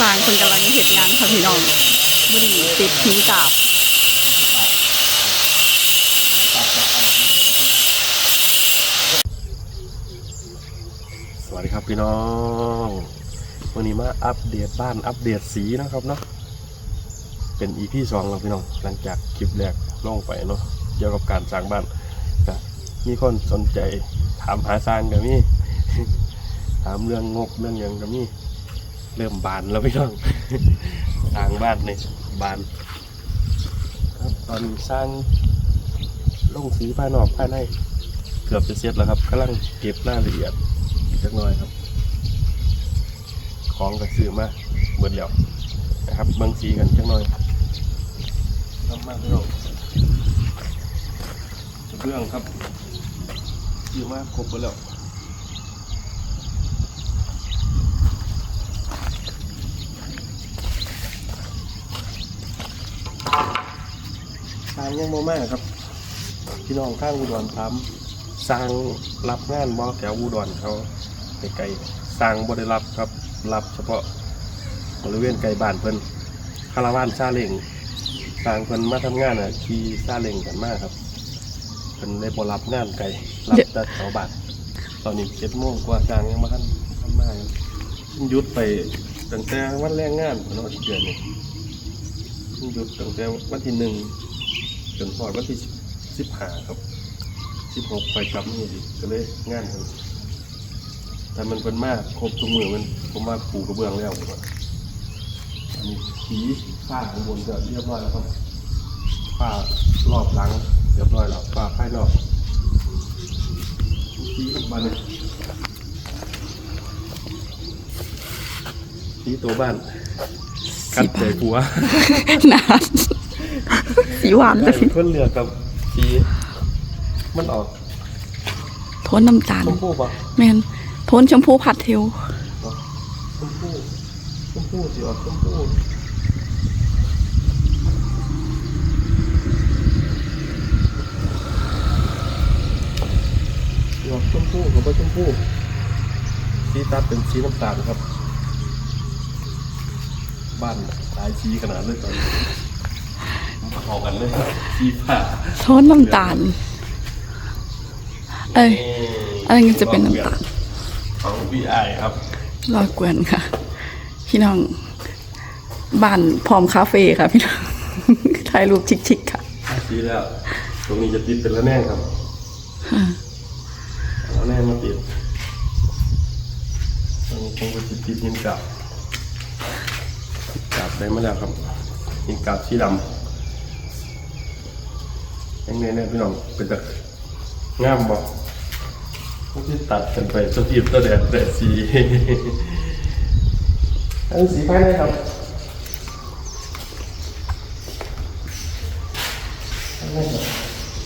สร้างคนกำลังเห็นงานค่ะพี่น้องบุรีติดหินกาบสวัสดีครับพี่น้องวันนี้มาอัปเดตบ้านอัปเดตสีนะครับเนาะเป็นอีพีสองแล้วพี่น้องหลังจากคลิปแรกล่องไปเนาะเกี่ยวกับการสร้างบ้านก็มีคนสนใจถามหาสร้างกับมี่ถามเรื่องงบเรื่องยังกับมี่ เริ่มบานแล้วพี่น้องสร้างบ้านในบานครับตอนนี้สร้างลงสีภายนอกภายในเกือบจะเสร็จแล้วครับกำลังเก็บรายละเอียดอีกจักหน่อยครับ ของก็ซื้อมาเบิดแล้วนะครับเบิ่งสีกันจักหน่อยทำมากพี่น้องเรื่องครับซื้อมาครบหมดแล้วางยังโมมากครับ พี่น้องข้างอุดรทำสร้างรับงานบอแถวอุดรเขาไกลๆสร้างบได้รับครับ รับเฉพาะบริเวณไกลบ้านเพิ่นคาราวานซาเล้งสร้างเพิ่นมาทำงานอะขี่ซาเล้งกันมากครับเพิ่นได้บ่รับงานไกลรับแต่แถวบ้านตอนนี้เจ็ดโมงกว่าสร้างยังมาทันทำมาอยู่หยุดไปตั้งแต่วันแรงงานเนาะอีกเดือนหนึงหยุดตั้งแต่วันที่หนึ่ง จนพอดวันที่สิบห้าครับสิบหกไปกลับนี่สิก็เลยงานครับแต่มันเป็นมากครบทุกมือมันผมมาปูกระเบื้องแล้วผมว่าอันนี้ผีฝ้าข้างบนก็เรียบร้อยแล้วครับฝ้ารอบหลังเรียบร้อยแล้วฝ้าภายนอกผีข้างบนเนี่ยผีตัวบ้านกัดใจผัวนะ สีหวานเลยคนเหลือกับผีมันออกโทนน้ำตาลชมพูป่ะแมนโทนชมพูผัดเทลชมพูชมพูสิออกชมพูสิออกชมพูกับว่าชมพูสีตัดเป็นสีน้ำตาลครับ บ้านหลายสีขนาดเลยตอนนี้ พอกันเลยสีผ้าโทนน้ำตาล เอ้ยอะไรเงี้ยจะเป็นน้ำตาลของพี่ไอครับรอยกวนค่ะ พี่น้องบ้านพร้อมคาเฟ่ค่ะพี่น้องถ่ายรูปชิคๆค่ะสีแล้ว ตรงนี้จะติดเป็นละแน่ครับละแน่มาติดตรงนี้คงจะติดหินกาบหินกาบได้มาแล้วครับหินกาบสีดำ ยังไงเนี่ยพี่น้องเป็นแบบงามบอกต้องที่ตัดกันไปสตีบตัวแดดแต่สีอันนสีภายในครับไม่ครับ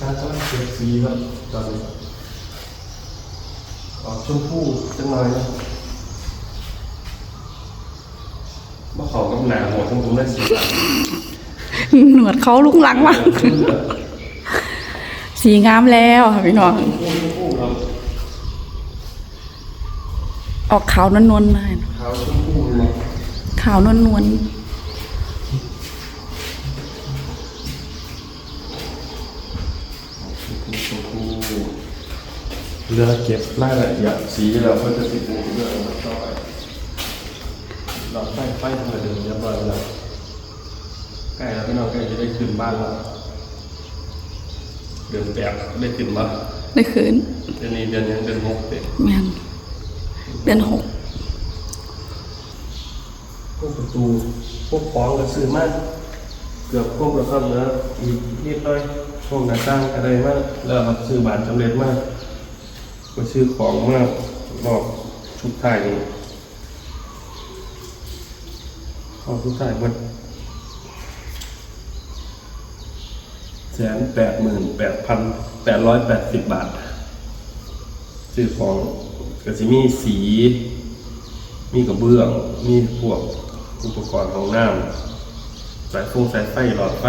การต้องเก็บสีครับตอนนี้ออกชมพูจังหน่อยนะมาขอกำหนาหัวของผมได้สีดำหนวดเขาลุกลังมาก สีงามแล้วค่ะพี่น้อง ออกขาวนวลๆเลยขาวชมพูเลยขาวนวลชมพูชมพูเรือเก็บรายละเอียดสีเราก็จะติดในเรื่องต่อไปเราไฟไฟทางเดิมเรียบร้อยแล้วใกล้แล้วพี่น้องใกล้จะได้ขึ้นบ้านแล้ว เดือนแปดได้ขึ้นบ้านๆได้คืนเดือนนี้เดือนยังเดือนหกเด็กแมนเดือนหกพวกประตูพวกของก็ซื้อมากเกือบครบแล้วครับเหลืออีกนิดหน่อยพวกหน้าต่างอะไรมากแล้วครับซื้อบานสำเร็จมากก็ซื้อของมากบอกชุดไทายนี่ของชุดไทายหมัน แสนแปดหมื่นแปดพันแปดร้อยแปดสิบบาทซื้อของก็จะมีสี มีกระเบื้อง มีพวกอุปกรณ์ของน้ำสายฟงสายไฟหลอดไฟ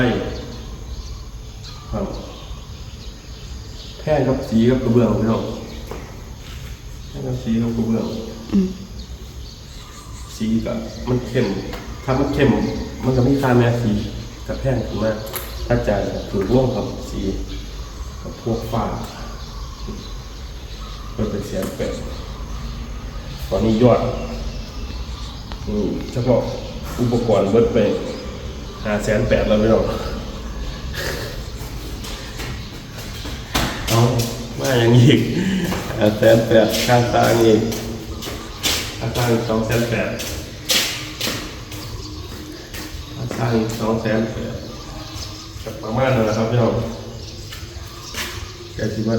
ครับแท่งกับสีกับกระเบื้องพี่น้องแท่งกับสีกับกระเบื้องสีก็มันเข้มถ้ามันเข้ม มันก็มีค่าแม่สีกับแพงขึ้นมา ถ้าจ่ายถือร่วมครับสีกับพวกฟ้าเปิดเป็นแสนแปดตอนนี้ยอดอืมเฉพาะอุปกรณ์เบิดไปหาแสนแปดแล้วไม่หรอกเอามาอย่างนี้อีกหาแสนแปดข้างตางอีกข้างตางสองแสนแปดข้างตางสองแสนแปดกับ ประมาณนั้นแหละครับพี่น้องแกคิดว่า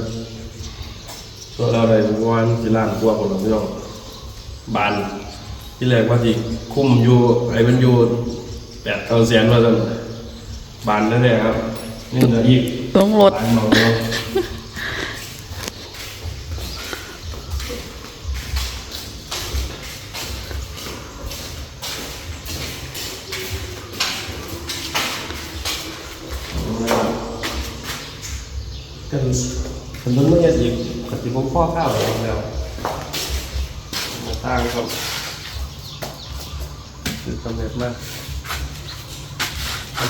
ตัวเราได้วันสิล้านกว่าคนหรอกพี่น้องบานที่แรกว่าที่คุ้มอยู่ไอ้มันอยู่แปดเก้าแสนว่าจะบานนั่นแหละครับนี่เหลืออีกลงรถบานเมา เนาะกันกันต้องไม่ยอีกปฏิบัติพ่อข้าวแล้วแล้วมาตั้งครับคือสำเร็จมาก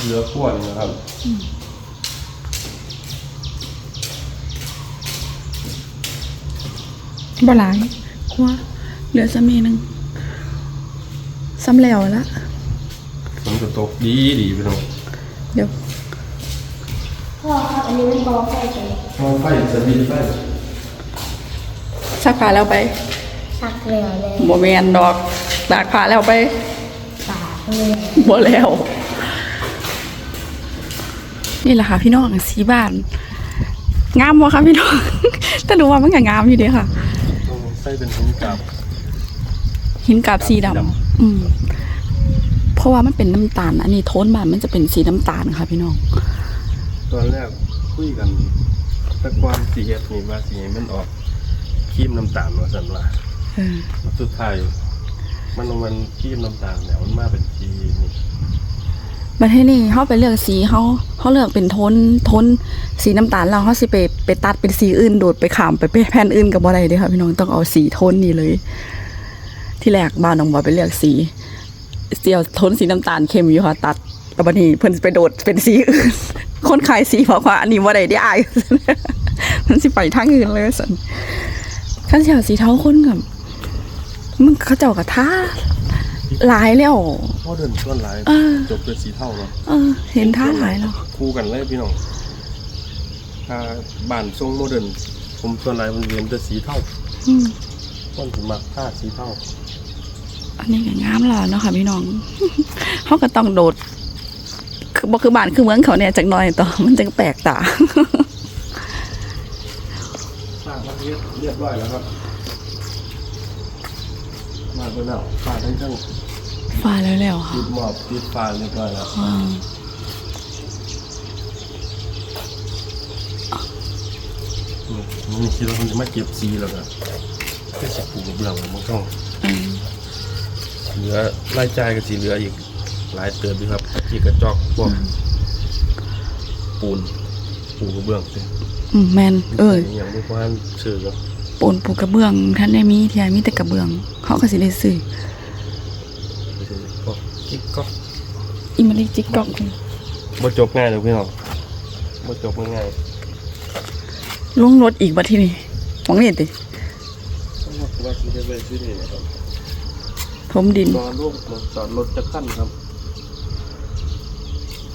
เหลือขวดนะครับบ่หลายกลัวเหลือสามีหนึงซ้ำแล้วละมันจะตกดีดีไปหน่อยเดี๋ยว พ่อครับอันนี้มันบอกใครกันมองไฟจะบินไฟซักผ้าแล้วไปสักเหลือเลยบ่แม่นดอกตากผ้าแล้วไปปากเลยบ่แล้ว นี่แหละค่ะพี่น้องสีบ้าน งามบ่คะพี่น้อง แต่หนูว่ามันก็งามอยู่เดีค่ะ ไฟเป็นหินกาบหินกาบสีดำสีดำอืมเพราะว่ามันเป็นน้ำตาล อันนี้โทนบ้านมันจะเป็นสีน้ำตาลค่ะพี่น้อง ตอนแรกคุยกันแต่ความสีเฮ็ดนี่ว่าสีมันออกครีมน้ำตาลว่าสันว่าเออสุดท้ายมันลงมันครีมน้ำตาลแล้วมันมาเป็นสีนี่บัดเทศนี้เขาไปเลือกสีเขาเขาเลือกเป็นโทนโทนสีน้ำตาลแล้วเขาสิไปไปตัดเป็นสีอื่นโดดไปขามไปแผ่นอื่นกับอะไรเด้อค่ะพี่น้องต้องเอาสีโทนนี้เลย ที่แรกบ้านน้องบอยไปเลือกสีเสียวโทนสีน้ำตาลเข้มอยู่ค่ะตัดแล้วบัดนี้เพิ่นสิไปโดดเป็นสีอื่น คนขายสีบอกว่าอันนี้ว่าได้ได้อายมันสิไปทางอื่นเลยสันขั้นเสียวสีเทาคนกับมันเขาเจ้ากับท่าหลายแล้วพ่อเดินส่วนหลายเออจบด้วยสีเท่าเนาะเออ เห็นท่าหลายแล้วคู่กันเลยพี่น้องถ้าบ้านทรงโมเดิร์นผมส่วนหลายมันเรียนแต่สีเท่าอืมต้นถึงมักผ้าสีเท่าอันนี้ก็งามแล้วเนาะค่ะพี่น้องเขาก็ต้องโดดคือ บ่คือบ้านคือเมืองเขาเนี่ยจากหน้อยต่อมันจะแปลกตาสร้างพันเรียบเรียบร้อยแล้วครับมาเป็นแล้วฟ้าทั้งทั้งฟ้าแล้วแล้วค่ะติดหมอบติดฟ้าเรียบร้อยแล้วว้าวนี่นี่คิดว่ามันจะมาเก็บสีแล้วนะแค่สิบปูกระเบื้องมันต้องเออเหลือรายจ่ายกับสีเหลืออีกหลายเติมด้วยครับ ที่กระจอกพวกปูน ปูกระเบื้องสิอืมแมนเอออย่างพวกว่าชื่อก็ปูนปูกระเบื้องท่านได้มีที่มีแต่กระเบื้องเขาก็สิได้ซื้อพวกกิ๊กก๊อกอีมาลิจิกกอกบ่จบง่ายเลยพี่น้องบ่จบง่ายลงรถอีกบัดที่นี่ของนี่ติๆต้องบอกว่าที่ได้ไปที่นี่นะครับถมดินรอลูกจอดรถจะขั้นครับ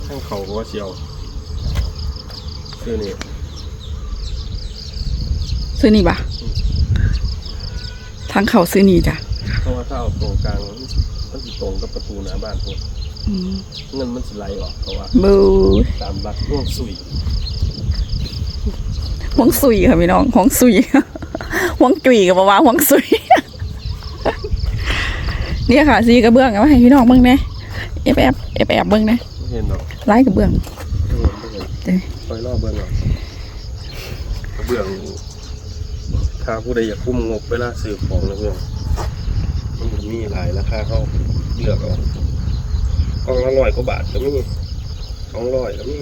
ข้างเขาก็ว่าเสียวคือนี่ซื้อนี่ปะทางเขาซื้อนี่จ้ะเพราะว่าถ้าเอาตรงกลางมันมันสิตรงกับประตูหน้าบ้านพวกอืมเงินมันสิไหลออกเพราะว่าบูตามรักร่วงสุยหวงซุยค่ะพี่น้องหวงซุยหวงจุยกับว่าหวงซุยเนี่ยค่ะสีกระเบื้องเอามาให้พี่น้องเบิ่งแหน่แอบแอบแอบแอบเบิ่งแหน่ไม่ เห็นหรอกลายกระเบื้องไม่เห็นไม่เห็นเด้อคอยรอบเบื้องหรอกกระเบื้องถ้าผู้ใดอยากคุ้มงบเวลาซื้อของนะเพื่อนมันก็มีหลายราคาเขาเลือกเอากล่องละร้อยกว่าบาทก็มีสองร้อยก็มี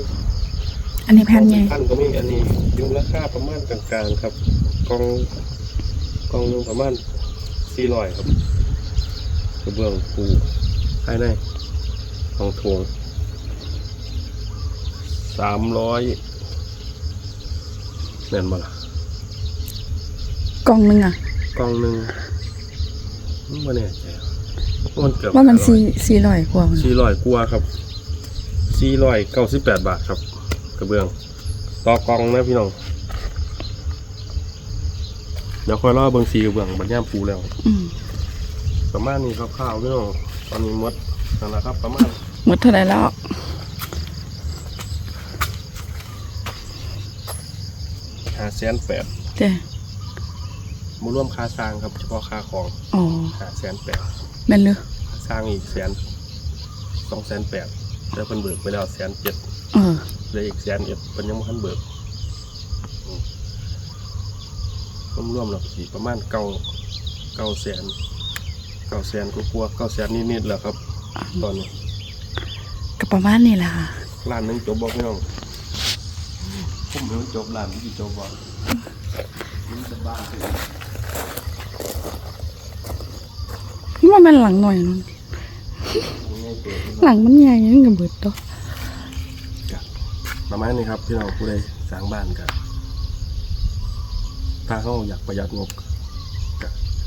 อันนี้แผ่นใหญ่พันก็มีอันนี้อยู่ราคาประมาณกลางๆครับกล่องกล่องหนึงประมาณสี่ร้อยครับกระเบื้องปูภายในห้องโถง สามร้อยแม่นบ่ล่ะกล่องหนึงอะ กล่องหนึ่งไม่แน่ใจมันเกือบว่ามันสี่สี่ร้อยกว่ามันสี่ร้อยกว่าครับสี่ร้อยเก้าสิบแปดบาทครับ กระเบื้องต่อกล่องนะพี่น้องเดี๋ยวค่อยรอเบิ่งสีกระเบื้องบัญญัติปูแล้ว อืมประมาณนี้ครับข้าวๆพี่น้องตอนนี้หมดนั่นแหละครับ ประมาณ หมดเท่าไหร่แล้ว ห้าแสนแปดเจ้มาร่วมค่าสร้างครับเฉพาะค่าของอ๋อห้าแสนแปดแม่นเลยค่าสร้างอีกแสนสองแสนแปดแล้วเพิ่นเบิกไปแล้วแสนเจ็ดเออเหลืออีกแสนเอ็ดเพิ่นยังบ่ทันเบิกรวมรวมๆแล้วก็สิประมาณเก้าเก้าแสนเก้าแสนกว่าๆเก้าแสนนิดๆแหล้วครับ ตอนนี้ก็ประมาณนี้แหละค่ะล้านหนึงจบบ่พี่น้อง ผมไม่รู้จบล้านที่จบบ่มันจะบ้าสิว่ามันหลังหน่อยนึงง่ายเกินหลังมันใหญ่ยังกับเบิดตัวประมาณนี้ครับพี่น้องผู้ใดสร้างบ้านกันถ้าเขาอยากประหยัดงบ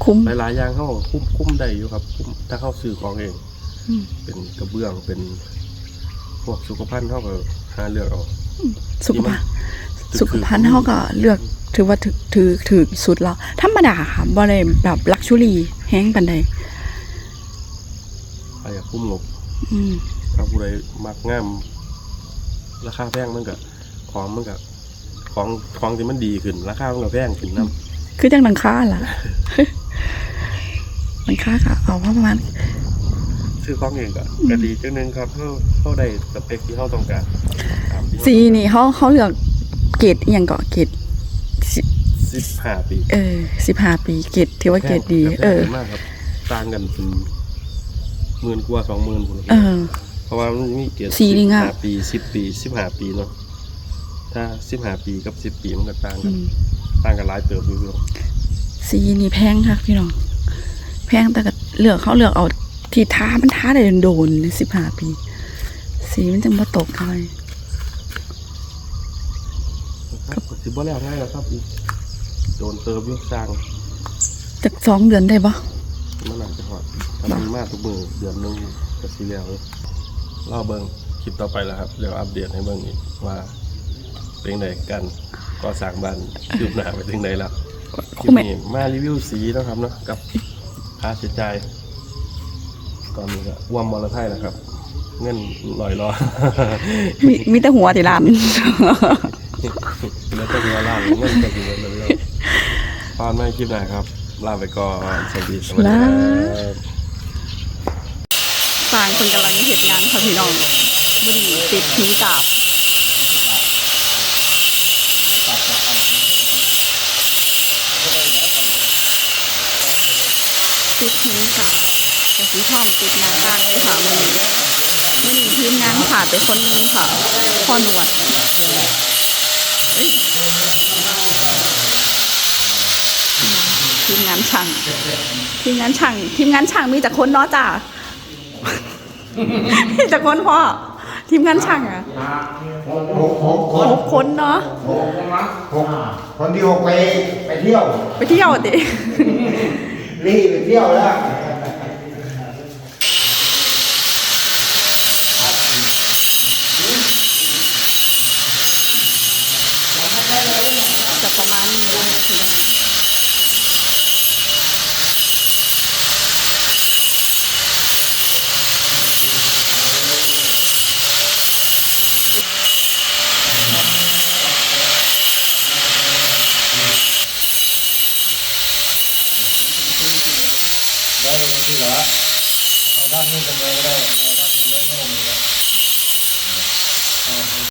คุ้มหลายๆอย่างเขาคุ้มคุ้มได้อยู่ครับคุ้มถ้าเขาซื้อของเองอืมเป็นกระเบื้องเป็นพวกสุขภัณฑ์เขาก็ หาเลือกเอาสุขภาพที่มันสุขภัณฑ์เขาก็เลือกถือว่าถือถือถือสุดแล้วธรรมดาค่ะบ่ได้แบบลักชูรี่แห้งปันใดใครอยากคุ้มงบอืมถ้าผู้ใดมักงาม ราคาแพงมันก็ของมันก็ของของที่มันดีขึ้น ราคามันก็แพงขึ้นนํคือจังหลังคาล่ะหลังคาก็เอาประมาณซื้อของเองก็ก็ดีจังนึงครับเขาเขาได้สเปคที่เขาต้องการตามที่ สีนี่เขาเขาเลือกเกรดอหย่างเกาะเกรดสิสิบห้าปีเออสิบห้าปีเกรดถือว่าเกรดดีแพงเออ มากครับต่างกันเป็นหมื่นกว่าสองหมื่นพุ่นเออ เพราะว่ามันมีเกียรติสีนี่ง่ะ15ปีสิบปีสิบห้าปีเนาะถ้าสิบห้าปีกับสิบปีมันก็ต่างอืกันมต่างกันหลายเติบอยู่พี่น้องสีนี่แพงค่ะพี่น้องแพงแต่ก็เลือกเขาเลือกเอาที่ท้ามันท้าได้โดนสิบห้าปี สีมันจังบ่ตกเท่าไหร่ ครับ สิบ่แล้วง่ายแล้วครับอีกโดนเติมเยอะสร้างจากสองเดือนได้ปะมันอาจจะหอดทำมันมากทุกมือเดือนหนึงก็สิแล้วรอเบิ่งคลิปต่อไปแล้วครับเดี๋ยวอัปเดตให้เบิ่งอีกว่า เป็นไงกันก็สร้างบ้านคืบหน้าไปถึงไหนแล้วคลิปนี้มารีวิวสีเนาะครับเนาะกับค่าใช้จ่ายก่อนนี้ก็ว่วมมอลไทยนะครับ เงินลอยรอมีมีแต่หัวที่ร้าน แล้วก็มีล่างเงินก็ถือว่าเลยพอนไม่คลิปหน้าครับ ลาไปก่อน สวัสดีสวัสดีครับสร้างคนกำลังเหตุงานค่ะพี่น้องบดีติดหินกาบติดหินกาบแต่สีทอมติดงานบ้านเลยค่ะมันไม่ดีทีมงานขาดไปคนนึงค่ะพ่อหนวดเอ้ย ทีมงานช่าง ทีมงานช่าง ทีมงานช่างมีแต่คนเนาะจ้ามีแต่คนพ่อ ทีมงานช่างอะหกหกหกคนหกคนเนาะหกหกคนที่หกไปไปเที่ยว ไปเที่ยวตินี่ไปเที่ยวแล้ว